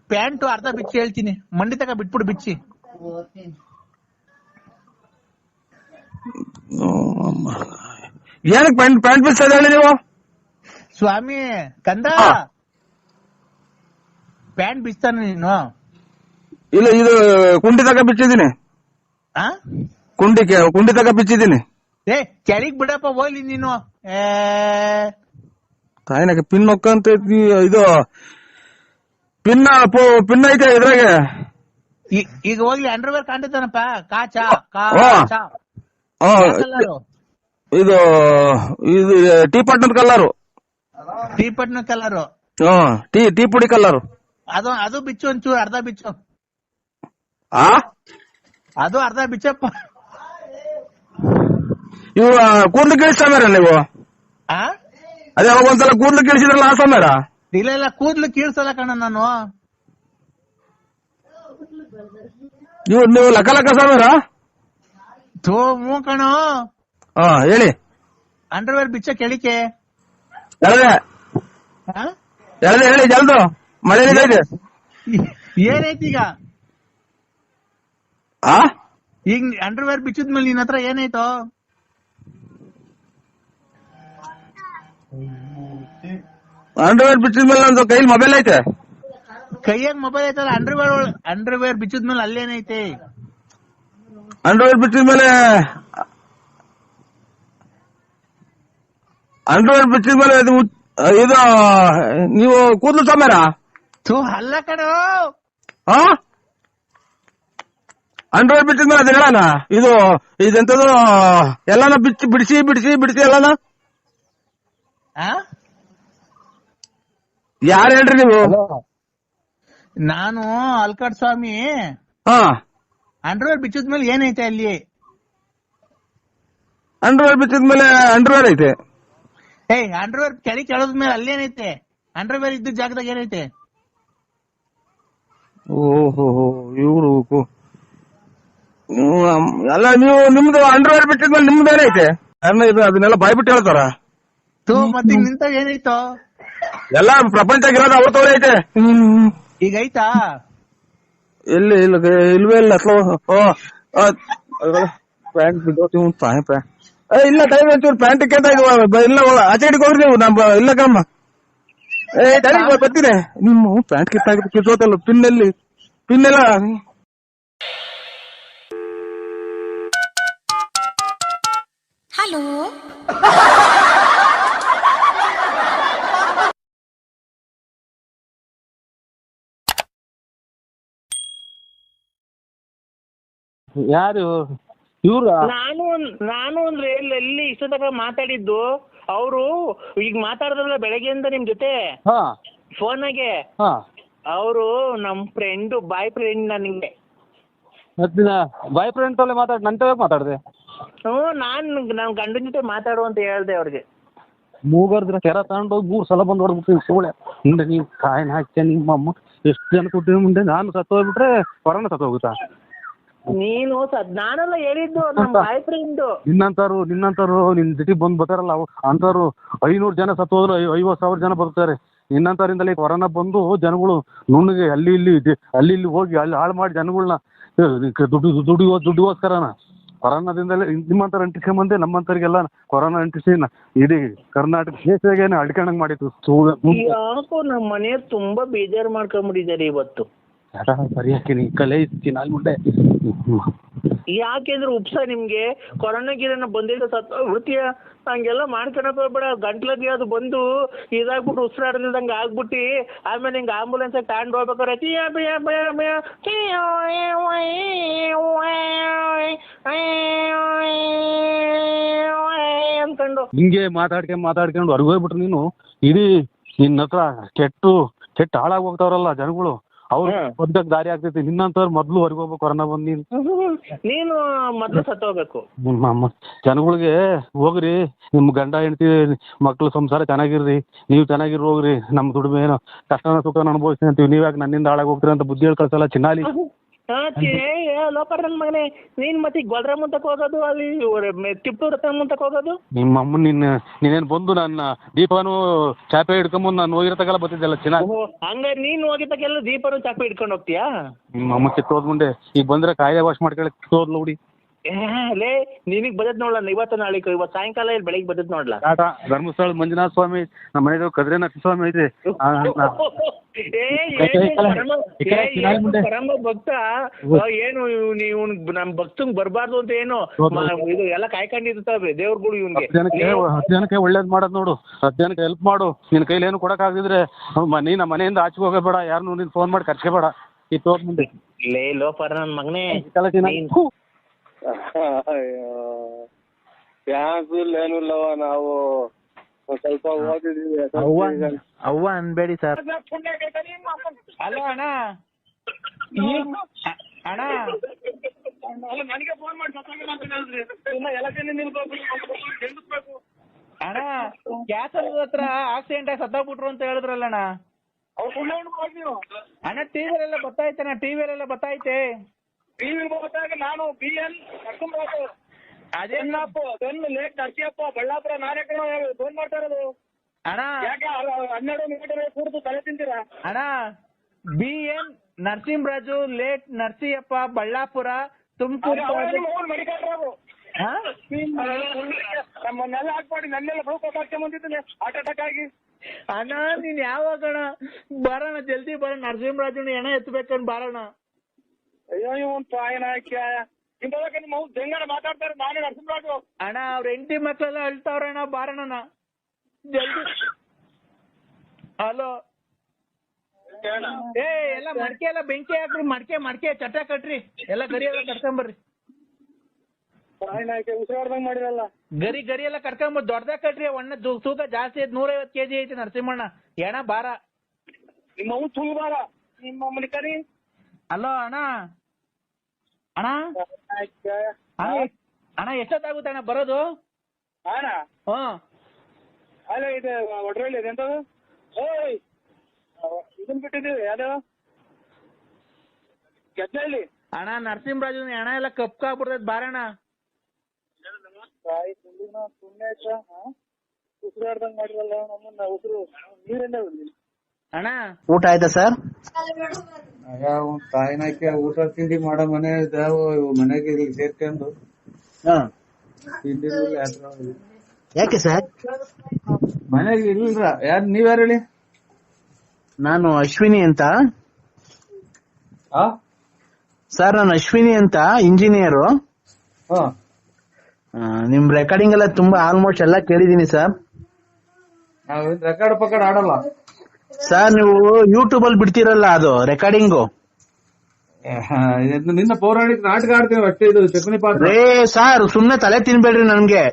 ಪ್ಯಾಂಟು ಅರ್ಧ ಬಿಚ್ಚಿ ಹೇಳ್ತೀನಿ. ಮಂಡಿ ತಕ ಬಿಟ್ಬಿಡು ಬಿಚ್ಚಿ. ಏನಕ್ ಪ್ಯಾಂಟ್ ಪ್ಯಾಂಟ್ ಬಿಚ್ಚೋದು ಹೇಳಿ ನೀವು? ಸ್ವಾಮಿ ಕಂದ? ಹಾ. ಪ್ಯಾಂಟ್ ಬಿಚ್ತಾನೆ ನೀನು. ಇಲ್ಲ ಇದು ಕುಂಡಿ ತಕ ಬಿಚ್ಚಿದ್ದೀನಿ. ಆ? ಕುಂಡಿ ಕೆ- ಕುಂಡಿ ತಗ ಬಿಚ್ಚಿದ್ದೀನಿ. ಏ ಕೆಳಗ್ ಬಿಡಪ್ಪ ಹೋಗ್ಲಿ ನೀನು. ಏ. ತಾಯಿನಾಗ ಪಿನ್ ಹೊಕ್ಕಂತ ಇದು ಪಿನ್ನ ಪೋ- ಪಿನ್ ಐತೆ ಇದ್ರಾಗೆ. ಈ- ಈಗ ಹೋಗ್ಲಿ ಅಂಡರ್ವೇರ್ ಕಾಣ್ತಾನಪ್ಪ ಕಾಚಾ. ಕಾಚ ಆ, ಇದು ಇದು ಟೀ ಪಟ್ಟದ ಕಲ್ಲರು ಟೀ ಪಟ್ನ ಕಲರು ಹಾ ಟೀ ಟೀ ಪುಡಿ ಕಲ್ಲರು ಅದು ಅದು ಬಿಚ್ಚು ಒಂಚೂರು ಅರ್ಧ ಬಿಚ್ಚು. ಆ? ಅದು ಅರ್ಧ ಬಿಚ್ಚಪ್ಪ. ಇವು ಕೂದ್ಲು ಕೇಳಿಸ್ತಾರ ನೀವು ಆ? ಅದೇ ಅವಾಗ ಒಂದ್ಸಲ ಕೂದ್ಲು ಕೇಳಿಸಿದ್ರಲ್ಲ ಆ ಸಮಯ ಇಲ್ಲ ಇಲ್ಲ ಕೂದ್ಲು ಕೇಳಿಸಲ್ಲ ಕಣ ನಾನು. ನೀವು ನೀವು ಲಕ ಲಕ ಸಮೇರ ಥೂ ಮೂ ಕಣ. ಹಾ ಹೇಳಿ. ಅಂಡರ್ವೇರ್ ಬಿಚ್ಚ ಕೆಳಿಕೆ. ಎಳದೆ. ಆ? ಎಳದೆ ಹೇಳಿ ಜಲ್ದು. ಮಳೆ ಏನೈತಿ ಈಗ? ಆ? ಈಗ ಅಂಡರ್ವೇರ್ ಬಿಚ್ಚಿದ್ಮೇಲೆ ನಿನ್ ಹತ್ರ ಏನಾಯ್ತು ಅಂಡರ್ವೇರ್ ಬಿಚ್ಚಿದ್ಮೇಲೆ ನಂದು ಕೈಲಿ ಮೊಬೈಲ್ ಐತೆ? ಕೈಯಾಗ ಮೊಬೈಲ್ ಐತಲ್ಲ ಅಂಡರ್ವೇರ್ ಅಂಡರ್ವೇರ್ ಬಿಚ್ಚಿದ್ಮೇಲೆ ಅಲ್ಲೇನೈತೆ? ಅಂಡರ್ವೇರ್ ಬಿಚ್ಚಿದ್ಮೇಲೆ ಮೇಲೆ ಅಂಡ್ರಾಯ್ಡ್ ಬಿಚ್ಚಿದ ಮೇಲೆ ಇದು ಇದು ನೀವು ಕೂದಲು ಸಮಾರ ಥೂ ಅಲ್ಲ ಕಣೋ. ಹಾ ಅಂಡರ್ವೇರ್ ಬಿಟ್ಟಿದ್ಮೇಲೆ ಅದು ಹೇಳಣ ಇದು ಇದೆಂತದು ಎಲ್ಲಾನ ಬಿಚ್ಚಿ ಬಿಡಿಸಿ ಬಿಡಿಸಿ ಬಿಡಿಸಿ ಎಲ್ಲಾನ? ಯಾರು ಹೇಳ್ರಿ ನೀವು? ನಾನು ಅಲ್ಕಡ್ ಸ್ವಾಮಿ. ಹಾ. ಅಂಡರ್ವೇರ್ ಬಿಚ್ಚಿದ ಮೇಲೆ ಏನೈತೆ ಅಲ್ಲಿ? ಅಂಡರ್ವೇರ್ ಬಿಚ್ಚಿದ ಮೇಲೆ ಅಂಡರ್ವೇರ್ ಐತೆ. ಏಯ್ ಅಂಡರ್ವೇರ್ ಕೆಳಿ ಕೆಳದ್ಮೇಲೆ ಅಲ್ಲೇನೈತೆ ಅಂಡರ್ವೇರ್ ಇದ್ದ ಜಾಗದಾಗ ಏನೈತೆ? ಓಹೋ ಇವ್ರು ಅಲ್ಲ ನೀವು ನಿಮ್ದು ಅಂಡರ್ವೇರ್ ಬಿಟ್ಟಿದ್ಮೇಲೆ ನಿಮ್ದು ಏನೈತೆ? ಅಣ್ಣ ಇದು ಅದನ್ನೆಲ್ಲ ಬಾಯ್ಬಿಟ್ಟು ಹೇಳ್ತಾರ? ಥೂ ಮತ್ತೆ ನಿಂತಾಗ ಏನಾಯ್ತು? ಎಲ್ಲ ಎಲ್ಲ ಪ್ರಪಂಚಗಿರೋದು ಅವ್ರ ತೋಳೆ ಐತೆ. ಈಗ ಐತಾ ಎಲ್ಲಿ ಇಲ್ಲ ಇಲ್ವೇ ಇಲ್ಲ ಓ ಪ್ಯಾಂಟ್ ಬಿಡೋತಿ ಪ್ಯಾ ಪ್ಯಾಂಟ್ ಏ ಇಲ್ಲ ಟೈಮ್ ಒಂಚೂರು ಪ್ಯಾಂಟ್ ಕೇಳ್ತಾ ಇದ್ವ ಇಲ್ಲ ಆಚೆ ಹೋಗ್ರಿ ನೀವು ನಮ್ಮ ಇಲ್ಲ ಕಮ್ಮ. ಏ ಟೈಮ್ ಬರ್ತೀನಿ ನಿಮ್ಮ ಪ್ಯಾಂಟ್ ಕಿತ್ತಾಗಿದ್ದು ಕಿತ್ತೋತಲ್ಲ ಪಿನ್ ಎಲ್ಲಿ ಪಿನ್ ಎಲ್ಲ ಹಲೋ? ಯಾರು? ಇವ್ರ ನಾನು ನಾನು ಅಂದ್ರೆ ಎಲ್ಲಿ ಇಷ್ಟ ತನಕ ಮಾತಾಡಿದ್ದು ಅವರು ಈಗ ಮಾತಾಡಿದ್ರಲ್ಲ ಬೆಳಗ್ಗೆಯಿಂದ ನಿಮ್ ಜೊತೆ? ಹಾ. ಫೋನಾಗೆ ಹಾ. ಅವರು ನಮ್ ಫ್ರೆಂಡ್ ಬಾಯ್ ಫ್ರೆಂಡ್ ನನಗೆ ಮತ್ತಿನ ಬಾಯ್ ಫ್ರೆಂಡ್ ತಲೆ ಮಾತಾಡ್ ನಂತ ಮಾತಾಡ್ದೆ? ಹ್ಞೂ ನಾನ್ ನಮ್ ಗಂಡನ ಜೊತೆ ಮಾತಾಡು ಅಂತ ಹೇಳ್ದೆ ಅವ್ರಿಗೆ. ಮೂಗರ್ದ್ರ ಕೆರ ತಗೊಂಡೋಗಿ ಮೂರ್ ಸಲ ಬಂದು ಹೊಡ್ಬಿಟ್ಟು ಸೋಳೆ. ಮುಂದೆ ನೀವು ಕಾಯಿನ ಹಾಕ್ತೇನೆ ನಿಮ್ಮ ಅಮ್ಮ. ಎಷ್ಟು ಜನ ಕೊಟ್ಟಿವಿ ಮುಂದೆ? ನಾನು ಸತ್ತೋಗ್ಬಿಟ್ರೆ ಕೊರೋನಾ ಸತ್ತೋಗುತ್ತಾ? ನೀನು ಸದ್ ನಾನೆಲ್ಲ ಹೇಳಿದ್ದು ನಮ್ಮ ಬಾಯ್ ಫ್ರೆಂಡ್ ನಿನ್ನಂತಾರು ನಿನ್ನಂತಾರು ನಿನ್ ಜೊತೆ ಬಂದ್ ಬರ್ತಾರಲ್ಲ ಅವು ಅಂತವ್ರು ಐನೂರು ಜನ ಸತ್ತೋದ್ರು ಐ- ಐವತ್ ಸಾವಿರ ಜನ ಬರ್ತಾರೆ ನಿನ್ನಂತಾರಿಂದಲೇ ಕೊರೋನಾ ಬಂದು ಜನಗಳು ನುಣ್ಣಗೆ ಅಲ್ಲಿ ಇಲ್ಲಿ ಅಲ್ಲಿ ಇಲ್ಲಿ ಹೋಗಿ ಅಲ್ಲಿ ಹಾಳು ಮಾಡಿ ಜನಗಳನ್ನ ದುಡ್ಡು ದುಡ್ಡು ದುಡ್ಡುಗೋಸ್ಕರನ. ಕೊರೋನಾದಿಂದಲೇ ನಿಮ್ಮಂತರ ಅಂಟಿಸ್ಕೊಂಬಂದೆ ನಮ್ಮಂತರಿಗೆಲ್ಲ ಕೊರೋನಾ ಅಂಟಿಸಿ ನ- ಇಡೀ ಕರ್ನಾಟಕ ದೇಶದಾಗೇನೆ ಅಡ್ಕೊಂಡಂಗ್ ಮಾಡಿತ್ತು ಸೂ- ಯಾಕೋ ನಮ್ಮ ಮನೆಯವ್ರು ತುಂಬಾ ಬೇಜಾರ್ ಮಾಡ್ಕೊಂಡ್ಬಿಟ್ಟಿದ್ದಾರೆ ಇವತ್ತು. ಸರಿ ಹಾಕಿನಿ ಕಲೆ ಇತ್ತೀನಿ ಅಲ್ಲಿ ಮುಂದೆ ಯಾಕೆಂದ್ರೆ ಉಪ್ಸ ನಿಮ್ಗೆ? ಕೊರೋನಾ ಗಿರನ ಬಂದಿದ್ದ ಸತ್ ವೃತ್ತಿಯ ಹಂಗೆಲ್ಲ ಮಾಡ್ಕೊಳಕ್ ಬೇಡ. ಗಂಟ್ಲದಿ ಅದು ಬಂದು ಇದಾಗ್ಬಿಟ್ಟು ಉಸಿರಾಡದಿಲ್ದಂಗೆ ಆಗ್ಬಿಟ್ಟು ಆಮೇಲೆ ಹಿಂಗೆ ಆಂಬುಲೆನ್ಸ್ ತಾಂಡ್ ಹೋಗ್ಬೇಕಾರೆ ಅನ್ಕೊಂಡು ಹಿಂಗೆ ಮಾತಾಡ್ಕೊಂಡ್ ಮಾತಾಡ್ಕೊಂಡು ಹೊರಗೆ ಹೋಗ್ಬಿಟ್ರು ನೀನು. ಇಡೀ ನಿನ್ನ ಹತ್ರ ಕೆಟ್ಟು ಕೆಟ್ಟ ಹಾಳಾಗಿ ಹೋಗ್ತಾವ್ರಲ್ಲ ಜನಗಳು. ಅವ್ರು ಹ್ಮ್. ಬದ್ದಕ್ ದಾರಿ ಆಗ್ತೈತಿ. ನಿನ್ನಂತವ್ರು ಮೊದ್ಲು ಹೊರಗೆ ಹೋಗ್ಬೇಕು ಕೊರೋನಾ ಬಂದ್ ನೀನು. ನೀನು ಮೊದ್ಲು ಸತ್ತೋಗ್ಬೇಕು ನಿಮ್ಮ ಜನಗಳಿಗೆ ಹೋಗ್ರಿ. ನಿಮ್ ಗಂಡ ಹೆಂಡತಿ ಮಕ್ಳು ಸಂಸಾರ ಚೆನ್ನಾಗಿರ್ರಿ. ನೀವು ಚೆನ್ನಾಗಿರ್ ಹೋಗ್ರಿ. ನಮ್ ದುಡಿಮೆ ಏನೋ ಕಷ್ಟನ ಸುಖನ ಅನುಭವಿಸ್ತೀನಿ ಅಂತೀವಿ. ನೀವ್ ಯಾಕೆ ನನ್ನಿಂದ ಹಾಳಾಗಿ ಹೋಗ್ತೀರಿ ಅಂತ ಬುದ್ಧಿ ಹೇಳಿ ಕಳ್ಸಲ್ಲ ಚಿನ್ನಾಲಿ. ಲೋಕರ್ ನನ್ ಮಗನೇ ನೀನ್ ಮತ್ತೆ ಗೊಲ್ರ ಮುಂತಕ್ ಹೋಗೋದು ಅಲ್ಲಿ ತಿಪ್ಪೂರ್ ಹತ್ರ ಮುಂತಕ್ ಹೋಗೋದು? ನಿಮ್ಮ ಅಮ್ಮ ನಿನ್ನ ನೀನೇನ್ ಬಂದು ನನ್ನ ದೀಪನು ಚಾಪೆ ಹಿಡ್ಕೊಂಬಂದು ನಾನು ಹೋಗಿರತಕ್ಕಲ್ಲ ಬರ್ತಿದ್ದೆಲ್ಲ ಚೆನ್ನಾಗಿ ಹಂಗಾರೆ ನೀನ್ ಹೋಗಿದ್ದಕ್ಕೆಲ್ಲ ದೀಪನು ಚಾಪೆ ಹಿಡ್ಕೊಂಡು ಹೋಗ್ತೀಯಾ? ನಿಮ್ಮ ಅಮ್ಮ ಕಿತ್ತೋದ್ ಮುಂದೆ ಈಗ ಬಂದ್ರೆ ಕಾಯಿಲೆ ವಾಶ್ ಮಾಡ್ಕೊಳಕ್ ಕಿತ್ತೋದ್ ನೋಡಿ ಲೇ ನಿನಗ್ ಬದತ್ ನೋಡ್ಲ ಇವತ್ತು ನಾಳೆ ಇವತ್ತು ಸಾಯಂಕಾಲ ಇಲ್ಲಿ ಬೆಳಿಗ್ಗೆ ಬದತ್ ನೋಡ್ಲ? ಟಾಟಾ ಧರ್ಮಸ್ಥಳ ಮಂಜುನಾಥ ಸ್ವಾಮಿ ನಮ್ಮ ಮನೆಯದು ಕದ್ರಿನಾಥ ಸ್ವಾಮಿ ಐತೆ ಆ, ಏ, ಪರಮ- ಏ, ಭಕ್ತ ಏನು ನೀವು ನಮ್ ಭಕ್ತಂಗ್ ಬರ್ಬಾರ್ದು ಅಂತ ಏನು? ಮ- ಇದು ಎಲ್ಲ ಕಾಯ್ಕೊಂಡಿರ್ತಾವ್ರಿ ದೇವ್ರುಗಳು ಇವ್ನಿಗೆ. ಹತ್ತು ಜನಕ್ಕೆ ಹತ್ತು ಜನಕ್ಕೆ ಒಳ್ಳೇದ್ ಮಾಡೋದ್ ನೋಡು ಹತ್ತು ಜನಕ್ಕೆ ಹೆಲ್ಪ್ ಮಾಡು. ನಿನ್ ಕೈಲಿ ಏನು ಕೊಡಕ್ ಆಗದಿದ್ರೆ ನೀ ನಮ್ಮ ಮನೆಯಿಂದ ಆಚೆಗೆ ಹೋಗಬೇಡ ಯಾರನ್ನು ನೀನ್ ಫೋನ್ ಮಾಡಿ ಕರ್ಸ್ಕೋಬೇಡ. ಈ ತೋರ್ ಮುಂದೆ. ಲೇ ಲೋಪರ ನನ್ ಮಗನೇ. ನೀನ್-. ಅಯ್ಯೋ. ಫ್ಯಾನ್ಸ್ ಇಲ್ಲ ಏನೂ ಇಲ್ಲವ ನಾವು. ಒಂದ್ ಸ್ವಲ್ಪ ಓದಿದೀವಿ ಅವ್ವ ಅವ್ವ ಅನ್ಬೇಡಿ ಸರ್. ಹಲೋ ಅಣ್ಣ. ಅ- ಅಣ್ಣ. ನನಗೆ ಫೋನ್ ಮಾಡಿ ಅಣ್ಣ ಗ್ಯಾಸ್ ಹತ್ರ ಆಕ್ಸಿಡೆಂಟ್ ಆಗಿ ಸತ್ತೋಗ್ಬಿಟ್ರು ಅಂತ ಹೇಳಿದ್ರಲ್ಲ ಅಣ್ಣ. ಅಣ್ಣ ಟಿವಿಲೆಲ್ಲ ಬತ್ತೈತೆ ಅಣ್ಣ ಟಿವಿಲೆಲ್ಲ ಬತ್ತೈತೆ ಹೋದಾಗ ನಾನು ಬಿ ಎನ್ ನರಸಿಂಹರಾಜು ಅದೇನಪ್ಪ ಲೇಟ್ ನರಸಿಯಪ್ಪ ಬಳ್ಳಾಪುರ ನಾನೇ ಕಣ ಫೋನ್ ಮಾಡ್ತಾ ಇರೋದು. ಅಣ್ಣ. ಯಾಕೆ ಹನ್ನೆರಡು ನಿಮಿಷ ಕೂರ್ತು ತಲೆ ತಿಂತೀರಾ? ಅಣ್ಣ B N Narasimharaju late Narasiyappa Ballapura Tumakuru ಮಡಿಕಾಡ್ರಾಗು ನಮ್ಮನ್ನೆಲ್ಲ ಹಾಕ್ಬಾಡಿ ನನ್ನೆಲ್ಲ ಬ್ಲೂಕೋಸ್ ಹಾಕ್ಕೊಂಡ್ ಬಂದಿದ್ದೀನಿ ಹಾರ್ಟ್ ಅಟ್ಯಾಕ್ ಆಗಿ. ಅಣ್ಣ ನೀನ್ ಯಾವಾಗಣ ಬರೋಣ ಜಲ್ದಿ ಬರೋಣ ನರಸಿಂಹರಾಜು ಎಣ ಎತ್ಬೇಕಂದ್ ಬರೋಣ ಅಯ್ಯೋ ಇವನ್ ಪಾಯನ ಹಾಕ್ಯ ಇಂಥದಕ್ಕೆ ನಿಮ್ಮ ಅವ್ನು ಹೆಂಗಾರ ಮಾತಾಡ್ತಾರೆ? ನಾನೇ ನರಸಿಂಹರಾಜು. ಅಣ್ಣ ಅವ್ರ ಹೆಂಡತಿ ಮಕ್ಕಳೆಲ್ಲ ಅಣ್ಣ ಬಾರಣ್ಣ. ಜಲ್ದಿ. ಹಲೋ. ಏ ಎಲ್ಲ ಮಡಕೆ ಎಲ್ಲ ಬೆಂಕಿ ಹಾಕ್ರಿ ಮಡಕೆ ಮಡಕೆ ಚಟ ಕಟ್ರಿ. ಎಲ್ಲ ಗರಿ ಎಲ್ಲ ಕಟ್ಕೊಂಬರ್ರಿ. ನಾಯಕ ಉಸಿರಾಡ್ದಂಗ್ ಮಾಡಿರಲ್ಲ. ಗರಿ ಗರಿ ಎಲ್ಲ ಕಟ್ಕೊಂಬರ್ ದೊಡ್ಡದ ಕಟ್ರಿ ಒಣ್ಣ ತೂಕ ಜಾಸ್ತಿ ಐತಿ ನೂರೈವತ್ತು ಕೆಜಿ ಐತಿ ನರಸಿಂಹಣ್ಣ. ಎಣ ಬಾರ. ನಿಮ್ಮ ಅವ್ನು ತುಲ್ಬಾರ ನಿಮ್ಮ ಅಮ್ಮನ ಕರಿ ಅಲೋ ಅಣ್ಣ. ಅಣ್ಣ? ಅಣ್ಣ ಅಣ್ಣ ಎಷ್ಟೊತ್ತಾಗುತ್ತೆ ಅಣ್ಣ ಬರೋದು? ಅಣ್ಣ? ಹ್ಮ್ ಅಲ್ಲ ಇದು ಒಡ್ರಳ್ಳಿ ಇದೆ ಎಂತದು? ಓಯ್! ಇದನ್ ಬಿಟ್ಟಿದ್ದೀವಿ ಯಾವ್ದು? ಗೆದ್ದಳ್ಳಿ ಅಣ್ಣ ನರಸಿಂಹರಾಜು ಹಣ ಎಲ್ಲ ಕಪ್ಕಾಗ್ಬಿಡ್ತೈತ್ ಬಾರಣ್ಣ ಆಯ್ತಾ? ಉಸಿರಾಡ್ದಂಗ್ ಮಾಡಿರಲ್ಲ ನಮ್ಮನ್ನ ಉಸಿರು ನೀರಿಂದ ಅಣ್ಣ? ಊಟ ಆಯ್ತಾ ಸರ್? ತಾಯಿನಾಕಿ ಊಟ ತಿಂಡಿ ಮಾಡೋ ಮನೆ ಇದಾವು ಮನೆಗೆ ಇಲ್ಲಿ ಸೇರ್ಕೊಂಡು. ತಿಂಡಿ ಯಾಕೆ ಸರ್? ಮನೆಗೆ ಇಲ್ರ? ನೀವ್ ಯಾರು ಹೇಳಿ? ನಾನು ಅಶ್ವಿನಿ ಅಂತ. ಆ? ಸರ್ ನಾನು ಅಶ್ವಿನಿ ಅಂತ ಇಂಜಿನಿಯರು. ಹಾ. ನಿಮ್ ರೆಕಾರ್ಡಿಂಗ್ ಎಲ್ಲ ತುಂಬಾ ಆಲ್ಮೋಸ್ಟ್ ಎಲ್ಲ ಕೇಳಿದೀನಿ ಸರ್. ರೆಕಾರ್ಡ್ ಪಕಾರ್ಡ್ ಆಡಲ್ಲ. ಸರ್ ನೀವು ಯೂಟ್ಯೂಬ್ ಅಲ್ಲಿ ಬಿಡ್ತಿರಲ್ಲ ಅದು ರೆಕಾರ್ಡಿಂಗು ಇದು ನಿನ್ನ ಪೌರಾಣಿಕ ನಾಟಕ ಆಡ್ತೀವಿ ಅಷ್ಟೇ ಇದು ಚಕ್ಕನಿ ಪಾತ್ರ. ರೇ ಸರ್ ಸುಮ್ನೆ ತಲೆ ತಿನ್ಬೇಡ್ರಿ ನನ್ಗೆ.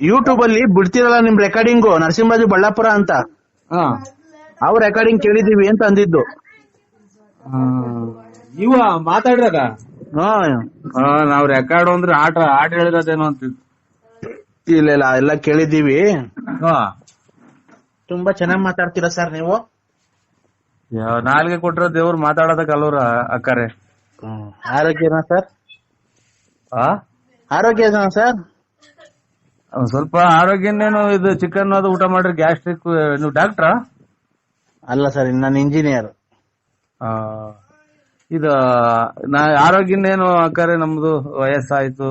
ಯೂಟ್ಯೂಬ್ ಅಲ್ಲಿ ಬಿಡ್ತಿರಲ್ಲ ನಿಮ್ ರೆಕಾರ್ಡಿಂಗು ನರಸಿಂಹರಾಜು ಬಳ್ಳಾಪುರ ಅಂತ. ಹಾ. ಅವ್ರ ರೆಕಾರ್ಡಿಂಗ್ ಕೇಳಿದೀವಿ ಅಂತ ಅಂದಿದ್ದು. ಆ, ಇವ ಮಾತಾಡ್ರಾಗ ಹ್ಮ್ ಹಾ ನಾವ್ ರೆಕಾರ್ಡ್ ಅಂದ್ರೆ ಆಟ ಆಟ ಹೇಳಿರೋದೇನೋ ಅಂತ ಇಲ್ಲ ಇಲ್ಲ ಎಲ್ಲ ಕೇಳಿದೀವಿ ಹಾ. ತುಂಬಾ ಚೆನ್ನಾಗಿ ಮಾತಾಡ್ತೀರಾ ಸರ್ ನೀವು? ನಾಲ್ಗೆ ಕೊಟ್ರ ದೇವ್ರು ಮಾತಾಡೋದಕ್ಕೆ ಅಲ್ವ್ರ ಅಕ್ಕಾರೆ. ಆರೋಗ್ಯನಾ ಸರ್? ಆ? ಆರೋಗ್ಯನಾ ಸರ್? ಸ್ವಲ್ಪ ಆರೋಗ್ಯನೇನು ಇದು ಚಿಕನ್ ಅದು ಊಟ ಮಾಡ್ರಿ ಗ್ಯಾಸ್ಟ್ರಿಕ್ ನೀವು ಡಾಕ್ಟ್ರಾ? ಅಲ್ಲ ಸರ್ ನಾನು ಇಂಜಿನಿಯರ್. ಇದು ನಾ ಆರೋಗ್ಯನೇನು ಅಕ್ಕಾರೆ ನಮ್ದು ವಯಸ್ಸಾಯ್ತು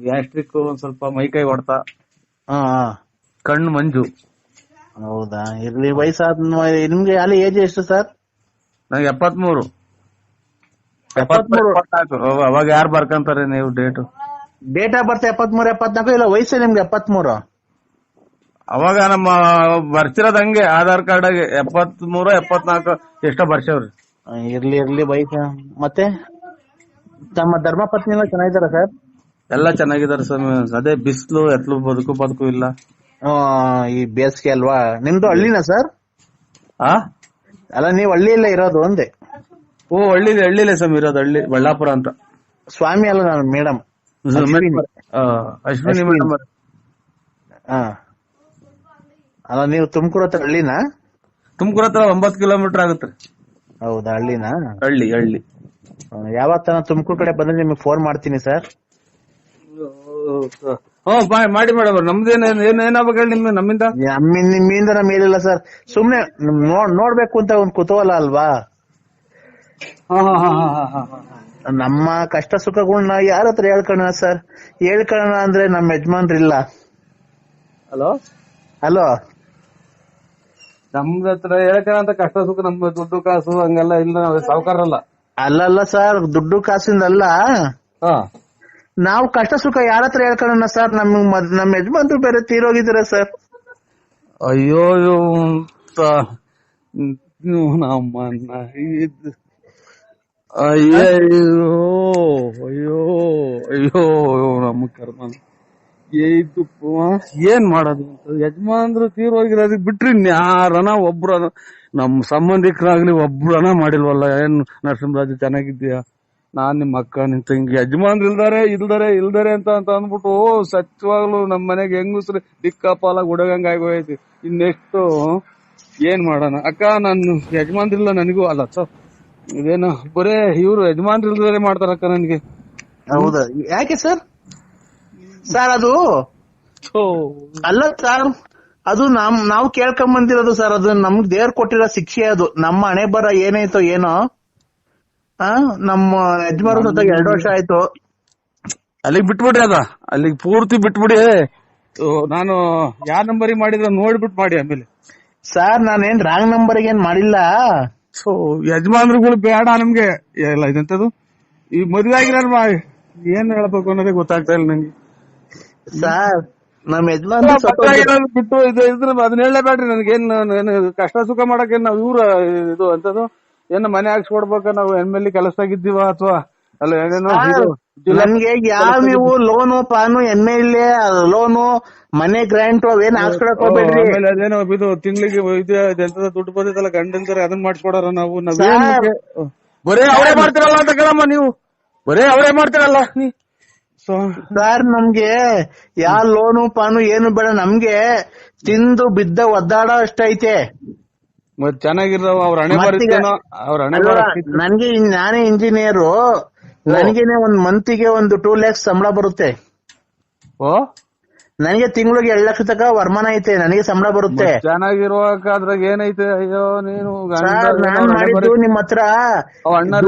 ಗ್ಯಾಸ್ಟ್ರಿಕ್ ಒಂದ್ ಸ್ವಲ್ಪ ಮೈಕೈ ಹೊಡ್ತಾ. ಕಣ್ಣು ಮಂಜು. ಹೌದಾ? ಇರ್ಲಿ ವಯಸ್ಸಾದ ನಿಮ್ಗೆ ಅಲ್ಲಿ ಏಜ್ ಎಷ್ಟು ಸರ್? ನಂಗೆ ಎಪ್ಪತ್ಮೂರು. ಎಪ್ಪತ್ಮೂರು. ಅವಾಗ ಯಾರು ಬರ್ಕಂತಾರೆ ನೀವು ಡೇಟ್ ಡೇಟ್ ಆಫ್ ಬರ್ತ್ ಎಪ್ಪತ್ಮೂರು ಎಪ್ಪತ್ನಾಲ್ಕು? ಇಲ್ಲ ವಯಸ್ಸೇ ನಿಮ್ಗೆ ಎಪ್ಪತ್ಮೂರು? ಅವಾಗ ನಮ್ಮ ಬರ್ತಿರೋದ್ ಹಂಗೆ ಆಧಾರ್ ಕಾರ್ಡ್ ಆಗಿ ಎಪ್ಪತ್ಮೂರು ಎಪ್ಪತ್ನಾಲ್ಕು ಎಷ್ಟೋ ಬರ್ಸವ್ರಿ. ಇರ್ಲಿ ಇರ್ಲಿ ವಯಸ್ಸ ಮತ್ತೆ? ತಮ್ಮ ಧರ್ಮಪತ್ನಿ ಎಲ್ಲ ಚೆನ್ನಾಗಿದಾರ ಸರ್? ಎಲ್ಲ ಚೆನ್ನಾಗಿದಾರೆ ಸರ್ ಅದೇ ಬಿಸ್ಲು ಎತ್ಲು ಬದುಕು ಬದುಕು ಇಲ್ಲ. ಈ ಬೇಸಿಗೆ ಅಲ್ವಾ? ನಿಮ್ದು ಹಳ್ಳಿನ ಸರ್? ಆ? ಅಲ್ಲ ನೀವು ಹಳ್ಳಿಯಲ್ಲೇ ಇರೋದು ಒಂದೇ ಓ ಹಳ್ಳಿ ಹಳ್ಳಿಲೇ ಸ್ವಾಮಿ ಇರೋದು ಹಳ್ಳಿ ಬಳ್ಳಾಪುರ ಅಂತ. ಸ್ವಾಮಿ ಅಲ್ಲ ನಾನು ಮೇಡಮ್. ಅಶ್ವಿನಿ. ಮೇಡಮ್. ಅಲ್ಲ ನೀವು ತುಮಕೂರು ಹತ್ರ ಹಳ್ಳಿನ? ತುಮಕೂರು ಹತ್ರ ಒಂಬತ್ತು ಕಿಲೋಮೀಟರ್ ಆಗುತ್ತೆ. ಹೌದಾ ಹಳ್ಳಿನಾ? ಹಳ್ಳಿ ಹಳ್ಳಿ. ಯಾವತ್ತ ತುಮಕೂರ್ ತುಮಕೂರು ಕಡೆ ಬಂದ್ರೆ ನಿಮಗೆ ಫೋನ್ ಮಾಡ್ತೀನಿ ಸರ್. ಹ್ಮ್ ಬಾಯ್ ಮಾಡಿ ಮೇಡಮ್ ನಮ್ದೇನ್ ಏನ್ ಏನಾಗ್ಬೇಕು ಹೇಳಿ ನಿಮ್ಗೆ ನಮ್ಮಿಂದ? ನಮ್ಮ ನಿಮ್ಮಿಂದ ನಮ್ ಏನಿಲ್ಲ ಸರ್. ಸುಮ್ನೆ ನೋಡ್ ನೋಡ್ಬೇಕು ಅಂತ ಒಂದ್ ಕುತೂಹಲ ಅಲ್ವಾ? ನಮ್ಮ ಕಷ್ಟ ಸುಖಗಳನ್ನ ಯಾರ ಹತ್ರ ಹೇಳ್ಕೋಣ ಸರ್? ಹೇಳ್ಕೋಣ ಅಂದ್ರೆ ನಮ್ಮ ಯಜಮಾನ್ರಿಲ್ಲ. ಹಲೋ? ಹಲೋ? ನಮ್ದ ಹತ್ರ ಅಂತ ಕಷ್ಟ ಸುಖ ನಮ್ ದುಡ್ಡು ಕಾಸು ಹಂಗೆಲ್ಲ ಇಲ್ಲ ಸಾವುಕಾರ ಅಲ್ಲ ಅಲ್ಲಲ್ಲ ಸರ್ ದುಡ್ಡು ಕಾಸಿಂದಲ್ಲ. ಹಾ. ನಾವು ಕಷ್ಟ ಸುಖ ಯಾರ ಹತ್ರ ಹೇಳ್ಕೊಳ್ಳೋಣ ಸರ್? ನಮ್ ನಮ್ಮ ಯಜಮಾನ್ರು ಬೇರೆ ತೀರೋಗಿದ್ದೀರ ಸರ್? ಅಯ್ಯೋ ನಮ್ಮನ್ನ ಅಯ್ಯೋ ಅಯ್ಯೋ ಅಯ್ಯೋ ನಮ್ಮ ಕರ್ಮ ಇದು ಏನ್ ಮಾಡೋದು ಅಂತ. ಯಜಮಾನ್ರು ತೀರೋಗಿರೋದಕ್ ಬಿಟ್ರಿ ಯಾರನ ಒಬ್ರು ನಮ್ ಸಂಬಂಧಿಕರಾಗ್ಲಿ ಒಬ್ರನ ಮಾಡಿಲ್ವಲ್ಲ? ಏನ್ ನರಸಿಂಹರಾಜು, ಚೆನ್ನಾಗಿದ್ದೀಯಾ? ನಾನ್ ನಿಮ್ ಅಕ್ಕ ನಿಮ್ ತಂಗಿ ಯಜಮಾನ್ರು ಇಲ್ದಾರೆ ಇಲ್ದಾರೆ ಇಲ್ದಾರೆ ಅಂತ ಅಂತ ಅಂದ್ಬಿಟ್ಟು ಸತ್ಯವಾಗ್ಲು ನಮ್ ಮನೆಗೆ ಹೆಂಗಸ್ರು ಗುಡಗಂಗ್ ಆಗೋಯ್ತಿ ಆಗೋಯ್ತು ನೆಕ್ಸ್ಟ್ ಏನ್ ಮಾಡೋಣ? ಅಕ್ಕ ನಾನು ಯಜಮಾನ್ರಿಲ್ಲ ನನಗೂ. ಅಲ್ಲ ಸ ಇದೇನು ಬರೇ ಇವ್ರು ಯಜಮಾನ್ರು ಇಲ್ದಾರೆ ಮಾಡ್ತಾರಕ್ಕ ನನ್ಗೆ. ಹೌದಾ? ಯಾಕೆ ಸರ್? ಸರ್ ಅದು. ಅಲ್ಲ ಸರ್ ಅದು ನಮ್ ನಾವು ಕೇಳ್ಕೊಂಡ್ ಬಂದಿರೋದು ಸರ್ ಅದು ನಮ್ಗ್ ದೇವ್ರ ಕೊಟ್ಟಿರೋ ಶಿಕ್ಷೆ ಅದು. ನಮ್ಮ ಹಣೆ ಬರ ಏನೈತೋ ಏನೋ. ಆ ನಮ್ಮ ಯಜಮಾನ್ರ ಜೊತೆಗೆ ಎರಡು ವರ್ಷ ಆಯ್ತು. ಅಲ್ಲಿಗೆ ಬಿಟ್ಬಿಡ್ರಿ ಅದ. ಅಲ್ಲಿಗೆ ಪೂರ್ತಿ ಬಿಟ್ಬಿಡಿ. ನಾನು ಯಾವ ನಂಬರಿಗೆ ಮಾಡಿದ್ರೆ ನೋಡ್ಬಿಟ್ಟು ಮಾಡಿ ಆಮೇಲೆ. ಸರ್ ನಾನೇನ್ ರಾಂಗ್ ನಂಬರ್ ಏನ್ ಮಾಡಿಲ್ಲ. ಸೊ ಯಜಮಾನ್ರುಗಳು ಬೇಡ ನಮ್ಗೆ. ಎಲ್ಲ ಇದಂತದು? ಈ ಮದ್ವೆ ಆಗಿರೋ ಮಾ ಏನ್ ಹೇಳ್ಬೇಕು ಅನ್ನೋದೇ ಗೊತ್ತಾಗ್ತಾ ಇಲ್ಲ ನಂಗೆ. ಸರ್ ನಮ್ ಯಜಮಾನ್ ಬಿಟ್ಟು ಇದು ಇದ್ರ ಅದನ್ನ ಹೇಳಬೇಡ್ರಿ ನನಗೇನ್ ಏನು ಕಷ್ಟ ಸುಖ ಮಾಡಕ್ಕೆ ಏನ್ ಇವ್ರ ಇದು ಅಂತದು? ಏನ್ ಮನೆ ಹಾಕ್ಸ್ಕೊಡ್ಬೇಕ? ನಾವು ಎಂ ಎಲ್ ಕೆಲಸದಾಗಿದ್ದೀವ ಅಥವಾ ಅಲ್ಲ ಏನೇನೋ ಇದು ಜಿಲ್ಲಾ ನನ್ಗೆ ಯಾವ ನೀವು ಲೋನು ಪಾನು ಎಂ ಎಲ್ ಎ ಲೋನು ಮನೆ ಗ್ರಾಂಟ್ ಅವೇನ್ ಹಾಕ್ಸ್ಕೊಳಕ್ ಹೋಗ್ಬೇಡ್ರಿ. ಆಮೇಲೆ ಅದೇನೋ ಇದು ತಿಂಗಳಿಗೆ ಇದು ಎಂತದ ದುಡ್ಡು ಬಂದಿದ್ದಲ್ಲ ಗಂಡಂತಾರೆ ಅದನ್ನ ಮಾಡ್ಸ್ಕೊಡಾರ ನಾವು? ಬರೇ ಅವರೇ ಮಾಡ್ತಿರಲ್ಲ ಅಂತ ಕೇಳಮ್ಮ ನೀವು. ಬರೇ ಅವರೇ ಮಾಡ್ತಿರಲ್ಲ ನೀ. ಸರ್ ನಮ್ಗೆ ಯಾವ ಲೋನು ಪಾನು ಏನು ಬೇಡ ನಮ್ಗೆ ತಿಂದು ಬಿದ್ದ ಒದ್ದಾಡೋ ಅಷ್ಟೈತೆ. ಮತ್ ಚೆನ್ನಾಗಿರೋ ಅವ್ರ ಹಣೆ ಅವ್ರ ಹಣೆ ನನ್ಗೆ ನಾನೇ ಇಂಜಿನಿಯರು ನನಗೇನೆ ಒಂದ್ ಮಂತಿಗೆ ಒಂದು ಟೂ ಲ್ಯಾಕ್ಸ್ ಸಂಬಳ ಬರುತ್ತೆ. ಓ. ನನಗೆ ತಿಂಗಳಿಗೆ ಎರಡ್ ಲಕ್ಷ ತಕ ವರಮಾನ ಐತೆ ನನಗೆ ಸಂಬಳ ಬರುತ್ತೆ. ಚೆನ್ನಾಗಿರುವಾಗ ಅದ್ರಾಗ ಏನೈತೆ? ಅಯ್ಯೋ ನೀನು ನಾನ್ ಮಾಡಿದ್ದು ನಿಮ್ ಹತ್ರ ಅಣ್ಣಾರ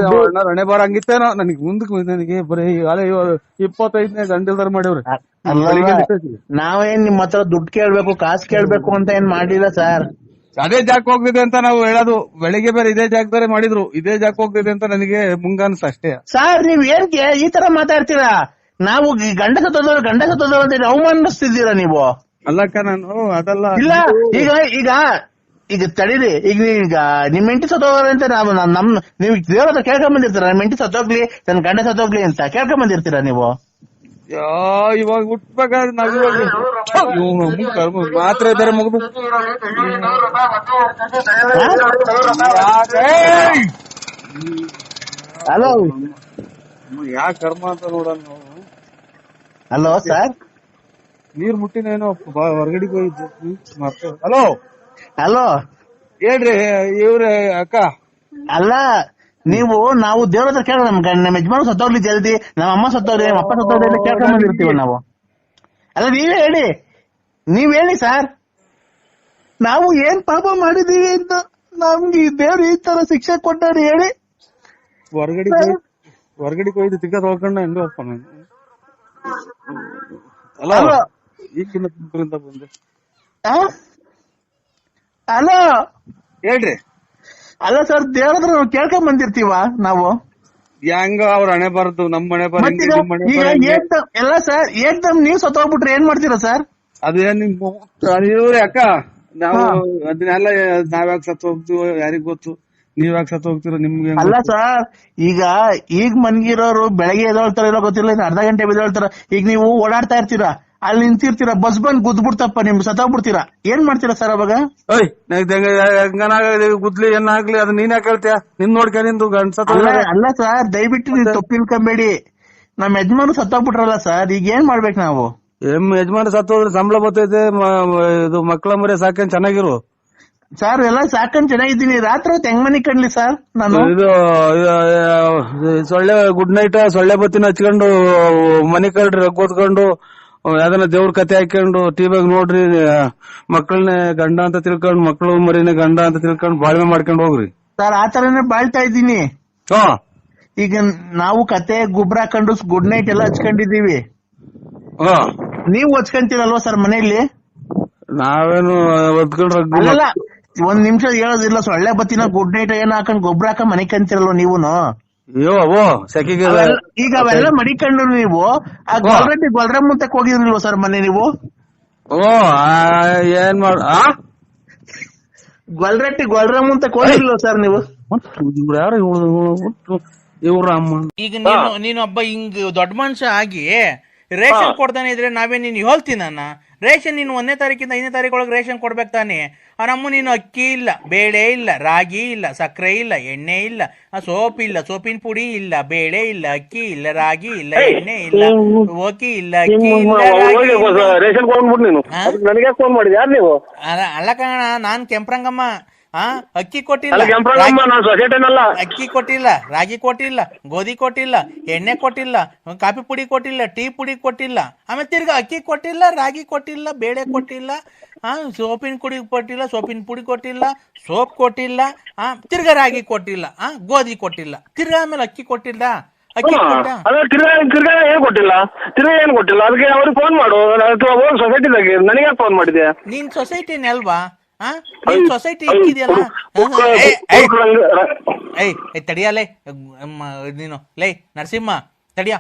ಹಣೆ ಬಾರ ಹಂಗಿತ್ತೇನೋ ನನಗೆ ಮುಂದಕ್ಕೆ ನನಗೆ ಬರೀ ಅಲೆ ಇಪ್ಪತ್ತೈದನೇ ಗಂಟಲ್ದಾರ ಮಾಡ್ಯವ್ರಿ? ನಾವೇನ್ ನಿಮ್ ಹತ್ರ ದುಡ್ಡು ಕೇಳ್ಬೇಕು ಕಾಸು ಕೇಳ್ಬೇಕು ಅಂತ ಏನ್ ಮಾಡಿಲ್ಲ ಸರ್? ಅದೇ ಜಾಕ್ ಹೋಗ್ತಿದೆ ಅಂತ ನಾವು ಹೇಳೋದು. ಬೆಳಿಗ್ಗೆ ಬೇರೆ ಇದೇ ಜಾಗದಾರೆ ಮಾಡಿದ್ರು. ಇದೇ ಜಾಕ್ ಹೋಗ್ತಿದೆ ಅಂತ ನನಗೆ ಮುಂಗಾನ್ಸ್ ಅಷ್ಟೇ. ಸರ್ ನೀವ್ ಏನ್ಗೆ ಈ ತರ ಮಾತಾಡ್ತೀರಾ? ನಾವು ಗಂಡಸ ಗಂಡ ಗಂಡಸ ಗಂಡ ಸತ್ತೋದವ್ರು ಅಂತ ಅವಮಾನಿಸ್ತಿದ್ದೀರಾ ನೀವು? ಅಲ್ಲಕ್ಕ ನಾನು ಅದಲ್ಲ ಇಲ್ಲ ಈಗ ಈಗ ಈಗ ತಡೀರಿ. ಈಗ ಈಗ ನಿಮ್ ಹೆಂಡತಿ ಸತ್ತೋಗ್ರಿ ಅಂತ ನಾವು ನಮ್- ನೀವು ದೇವ್ರ ಹತ್ರ ಕೇಳ್ಕೊಂಡ್ ಬಂದಿರ್ತೀರ? ನಿಮ್ ಎಂಟಿ ಸತ್ತೋಗ್ಲಿ ನನ್ ಗಂಡ ಸತ್ತೋಗ್ಲಿ ಅಂತ ಕೇಳ್ಕೊಂಡ್ ಬಂದಿರ್ತೀರಾ ನೀವು? ಇವಾಗ ಹುಟ್ಬೇಕಾದ್ರೆ ಇವ್ನು ಕರ್ಮ ಮಾತ್ರ ಇದಾರೆ ಮುಗಿದು ಹಲೋ ಯಾ ಕರ್ಮ ಅಂತ ನೋಡೋಣ ನಾವು ಹಲೋ ಸರ್ ನೀರ್ ಮುಟ್ಟಿನೇನೋ ಬಾ- ಹೊರಗಡೆ ಹೋಗಿದ್ದು ಮತ್ತೆ ಹಲೋ ಹಲೋ ಹೇಳ್ರಿ ಇವ್ರೆ ಅಕ್ಕ ಅಲ್ಲ ನೀವು ನಾವು ದೇವ್ರ ಹತ್ರ ಕೇಳ ನಮ್ ನಮ್ಮ ಯಜಮಾನ ಸತ್ತೋಗ್ಲಿ ಜಲ್ದಿ ನಮ್ಮ ಅಮ್ಮ ಸತ್ತೋಗ್ಲಿ ನಮ್ಮ ಅಪ್ಪ ಸತ್ತೋಗ್ಲಿ ಅಂತ ಕೇಳ್ಕೊಂಡ್ ಬಂದಿರ್ತೀವಿ ನಾವು. ಅಲ್ಲ ನೀವೇ ಹೇಳಿ. ನೀವ್ ಹೇಳಿ ಸರ್ ನಾವು ಏನ್ ಪಾಪ ಮಾಡಿದೀವಿ ಅಂತ ನಮ್ಗೆ ಈ ದೇವ್ರು ಈ ತರ ಶಿಕ್ಷೆ ಕೊಟ್ಟಾರೆ ಹೇಳಿ. ಹೊರಗಡೆ ಹೊರಗಡೆ ಹೋಯ್ದು ತೊಳ್ಕೊಂಡ ಹೆಂಗ ಅಪ್ಪ ನಾನು. ಅಲ್ಲ. ಈಗಿನ ತುಮಕೂರಿಂದ ಬಂದೆ? ಹಲೋ ಹೇಳ್ರಿ. ಅಲ್ಲ ಸರ್ ನಾವು ಕೇಳ್ಕೊಂಡ್ ಬಂದಿರ್ತೀವ ನಾವು? ಹೆಂಗ ಅವ್ರ ಹಣೆ ಬರದು ನಮ್ ಮನೆ ಬರ ಮತ್ತೀಗ ನಿಮ್ ಮನೆ ಈಗ ಬರ ಏಕ್ದಮ್ ಎಲ್ಲ ಸರ್ ಏಕ್ದಮ್ ನೀವ್ ಸತ್ತೋಗ್ಬಿಟ್ರೆ ಏನ್ ಮಾಡ್ತೀರಾ ಸರ್? ಅದೇನ್ ನಿಮ್ ಇವ್ರೆ ಅಕ್ಕ. ನಾವು ಅದನ್ನೆಲ್ಲ ನಾವ್ ಯಾಕೆ ಸತ್ತು ಹೋಗ್ತೀವೋ ಯಾರಿಗ್ ಗೊತ್ತು? ನೀವ್ ಯಾಕೆ ಸತ್ತು ಹೋಗ್ತೀರೋ ನಿಮ್ಗೆ ಅಲ್ಲ? ಸರ್ ಈಗ ಈಗ ಮನ್ಗಿರೋರು ಬೆಳಗ್ಗೆ ಎದ್ದೇಳ್ತಾರ ಇರೋ ಗೊತ್ತಿಲ್ಲ ಅರ್ಧ ಗಂಟೆ ಬಿದ್ದೇಳ್ತಾರ ಈಗ ನೀವು ಓಡಾಡ್ತಾ ಇರ್ತೀರಾ? ಅಲ್ಲಿ ನಿಂತಿರ್ತೀರ? ಬಸ್ ಬಂದ್ ಗುದ್ಬಿಡ್ತಪ್ಪ ನಿಮ್ ಸತ್ತೋಗ್ಬಿಡ್ತೀರಾ? ಏನ್ ಮಾಡ್ತೀರಾ ಸರ್ ಅವಾಗ? ಓಯ್ ಗುದ್ಲಿ ಏನಾಗ್ಲಿ ಅದ್ ನೀನ್ ಯಾಕೆ ಹೇಳ್ತೀಯ ನಿನ್ ನೋಡ್ಕ ನಿಂದು ಅಲ್ಲ ಸರ್ ದಯವಿಟ್ಟು ನೀನ್ ತಪ್ಪಿಲ್ಕೊಂಬೇಡಿ ನಮ್ ಯಜಮಾನ ಸತ್ತೋಗ್ಬಿಟ್ರಲ್ಲ ಸರ್ ಈಗ ಏನ್ ಮಾಡ್ಬೇಕು ನಾವು? ಎಂ ಯಜಮಾನ ಸತ್ತೋದ್ರೆ ಸಂಬಳ ಬರ್ತೈತೆ ಇದು ಮಕ್ಕಳ ಮರಿ ಸಾಕೇನ್ ಚೆನ್ನಾಗಿರು? ಸರ್ ಎಲ್ಲ ಸಾಕೊಂಡ್ ಚೆನ್ನಾಗಿದ್ದೀನಿ. ರಾತ್ರಿ ಹೊತ್ತು ಹೆಂಗ್ ಮನಿ ಕಣ್ಲಿ ಸರ್ ನಾನು? ಇದು ಸೊಳ್ಳೆ ಗುಡ್ ನೈಟ್ ಸೊಳ್ಳೆ ಬತ್ತಿನ ಹಚ್ಕೊಂಡು ಮನಿ ಕಳ್ರಿ ಕೂತ್ಕೊಂಡು ಯಾವ್ದನ ದೇವ್ರ ಕತೆ ಹಾಕೊಂಡು ಟಿವಿಯಾಗ ನೋಡ್ರಿ ಮಕ್ಕಳನ್ನ ಗಂಡ ಅಂತ ತಿಳ್ಕೊಂಡು ಮಕ್ಕಳು ಮರಿನ ಗಂಡ ಅಂತ ತಿಳ್ಕೊಂಡು ಬಾಳ್ವೆ ಮಾಡ್ಕೊಂಡ್ ಹೋಗ್ರಿ. ಸರ್ ಆತರನೇ ತರನೇ ಬಾಳ್ತಾ ಇದ್ದೀನಿ. ಈಗ ನಾವು ಕತೆ ಗುಬ್ರ ಹಾಕೊಂಡು ಗುಡ್ ನೈಟ್ ಎಲ್ಲ ಹಚ್ಕೊಂಡಿದೀವಿ ನೀವು ಹಚ್ಕೊಂತೀರಲ್ವಾ ಸರ್ ಮನೆಯಲ್ಲಿ? ನಾವೇನು ಒಂದ್ ನಿಮಿಷ ಹೇಳೋದಿಲ್ಲ ಸೊಳ್ಳೆ ಬತ್ತಿನ ಗುಡ್ ನೈಟ್ ಏನ್ ಹಾಕೊಂಡ್ ಗೊಬ್ಬರ ಹಾಕ ಮನೆ ಕಂತಿರಲ್ವ ನೀವುನು? ಅಯ್ಯೋ ಅವೋ ಸೆಕೆಗೆ ಅವೆಲ್ಲ- ಈಗ ಅವೆಲ್ಲ ಮಡಿಕೊಂಡು ನೀವು ಆ ಗೊಲ್ರೆಡ್ಡಿ ಗೊಲ್ರಮ್ಮ ತಕ್ ಹೋಗಿರ್ಲಿಲ್ವ ಸರ್ ಮನೆ ನೀವು? ಓ ಆ, ಏನ್ ಮಾಡ ಆ? ಗೊಲ್ರೆಟ್ಟಿ ಗೊಲ್ರಮ್ಮ ತಕ್ ಹೋಗಿರ್ಲಿಲ್ವ ಸರ್ ನೀವು? ಇವ್ರು ಯಾರು ಇವ್ರ ಅಮ್ಮ. ಈಗ ನೀನು ನೀನು ಒಬ್ಬ ಹಿಂಗ್ ದೊಡ್ಡ ಮನುಷ್ಯ ಆಗಿ ರೇಷನ್ ಕೊಡ್ತಾನೆ ಇದ್ರೆ ನಾವೇ ನೀನು ಹೇಳ್ತೀನನ್ನ ರೇಷನ್ ನೀನು ಒಂದನೇ ತಾರೀಕಿಂದ ಐದನೇ ತಾರೀಕು ಒಳಗೆ ರೇಷನ್ ಕೊಡ್ಬೇಕು ತಾನೆ? ನೀನು ಅಕ್ಕಿ ಇಲ್ಲ ಬೇಳೆ ಇಲ್ಲ ರಾಗಿ ಇಲ್ಲ ಸಕ್ಕರೆ ಇಲ್ಲ ಎಣ್ಣೆ ಇಲ್ಲ ಆ ಸೋಪ್ ಇಲ್ಲ ಸೋಪಿನ ಪುಡಿ ಇಲ್ಲ ಬೇಳೆ ಇಲ್ಲ ಅಕ್ಕಿ ಇಲ್ಲ ರಾಗಿ ಇಲ್ಲ ಎಣ್ಣೆ ಇಲ್ಲ ಓಕಿ ಇಲ್ಲ ಅಕ್ಕಿ ಇಲ್ಲ ಅಲ್ಲ ಕಣ ನಾನ್ ಕೆಂಪ್ರಂಗಮ್ಮ. ಆ? ಅಕ್ಕಿ ಕೊಟ್ಟಿಲ್ಲ. ಅಕ್ಕಿ ಕೊಟ್ಟಿಲ್ಲ ರಾಗಿ ಕೊಟ್ಟಿಲ್ಲ ಗೋಧಿ ಕೊಟ್ಟಿಲ್ಲ ಎಣ್ಣೆ ಕೊಟ್ಟಿಲ್ಲ ಕಾಫಿ ಪುಡಿ ಕೊಟ್ಟಿಲ್ಲ ಟೀ ಪುಡಿ ಕೊಟ್ಟಿಲ್ಲ. ಆಮೇಲೆ ತಿರ್ಗಾ ಅಕ್ಕಿ ಕೊಟ್ಟಿಲ್ಲ ರಾಗಿ ಕೊಟ್ಟಿಲ್ಲ ಬೇಳೆ ಕೊಟ್ಟಿಲ್ಲ ಹಾ ಸೋಪಿನ ಪುಡಿ ಕೊಟ್ಟಿಲ್ಲ ಸೋಪಿನ ಪುಡಿ ಕೊಟ್ಟಿಲ್ಲ ಸೋಪ್ ಕೊಟ್ಟಿಲ್ಲ ಹಾ ತಿರ್ಗಾ ರಾಗಿ ಕೊಟ್ಟಿಲ್ಲ ಹಾ ಗೋಧಿ ಕೊಟ್ಟಿಲ್ಲ. ತಿರ್ಗಾ ಆಮೇಲೆ ಅಕ್ಕಿ ಕೊಟ್ಟಿಲ್ಲ. ಅಕ್ಕಿ ಕೊಟ್ಟ ಅದೇ ತಿರ್ಗಾ ಏನ್ ಕೊಟ್ಟಿಲ್ಲ? ತಿರ್ಗಾ ಏನ್ ಕೊಟ್ಟಿಲ್ಲ? ಅದಕ್ಕೆ ಅವ್ರಿಗೆ ಫೋನ್ ಮಾಡು. ಅಥವಾ ಹೋಗಿ ಸೊಸೈಟಿದಾಗೆ ನನಗೆ ಫೋನ್ ಮಾಡಿದ್ಯಾ? ನೀನ್ ಸೊಸೈಟಿನೇ ಅಲ್ವಾ? ಸೊಸೈಟಿ ಇಕ್ಕಿದ್ಯಲ್ಲ ಏಯ್ ಏಯ್ ಅಮ್ಮ ನೀನು. ಲೇ ನರಸಿಂಹ ತಡಿಯ.